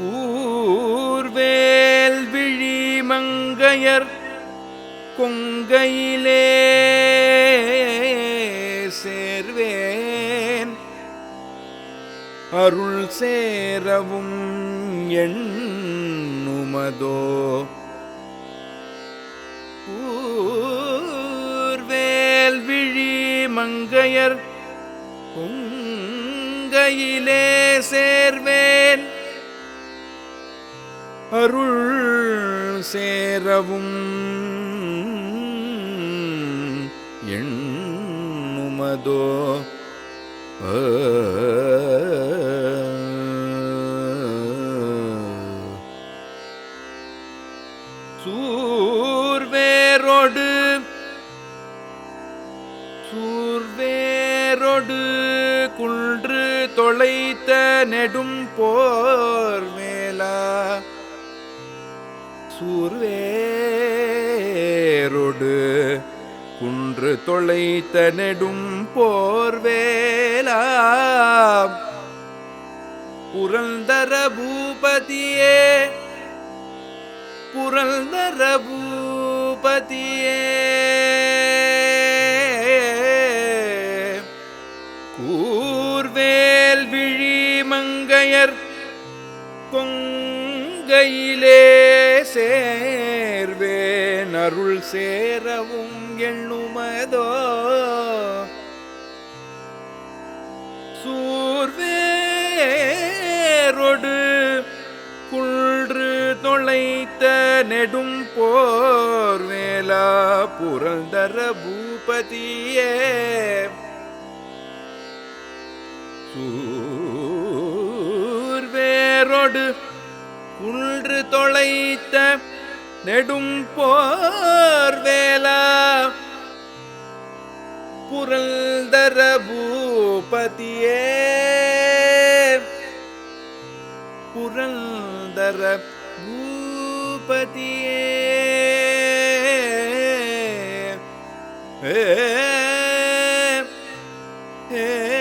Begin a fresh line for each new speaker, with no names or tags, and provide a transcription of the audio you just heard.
கூர்வேல் விழி மங்கையர் கொங்கையிலே சேர்வேன். அருள் சேரவும் எண்ணுமதோ? கூர்வேல் விழி மங்கையர் கொங்கையிலே சேர்வேன். அருள் சேரவும் எண்ணுமதோ. சூர்வேரோடு. சூர்வேரோடு குன்று தொலைத்த நெடும் போர் மேலா. சூர்வேரொடு. குன்று தொலைத்த நெடும் போர்வேலா புரந்தர பூபதியே புரந்தர பூபதியே. கூர்வேல் விழி மங்கையர் கொங்கையிலே. சேர்வேன் அருள் சேரவும் எண்ணுமதோ? சூர்வேரொடு குன்று தொலைத்த நெடும் போர் வேலா புரந்தர பூபதியே. சூர்வேரொடு குன்று தொலைத்த நெடும் போர் வேலா புரந்தர பூபதியே. புரந்தர பூபதியே. ஏ ஏ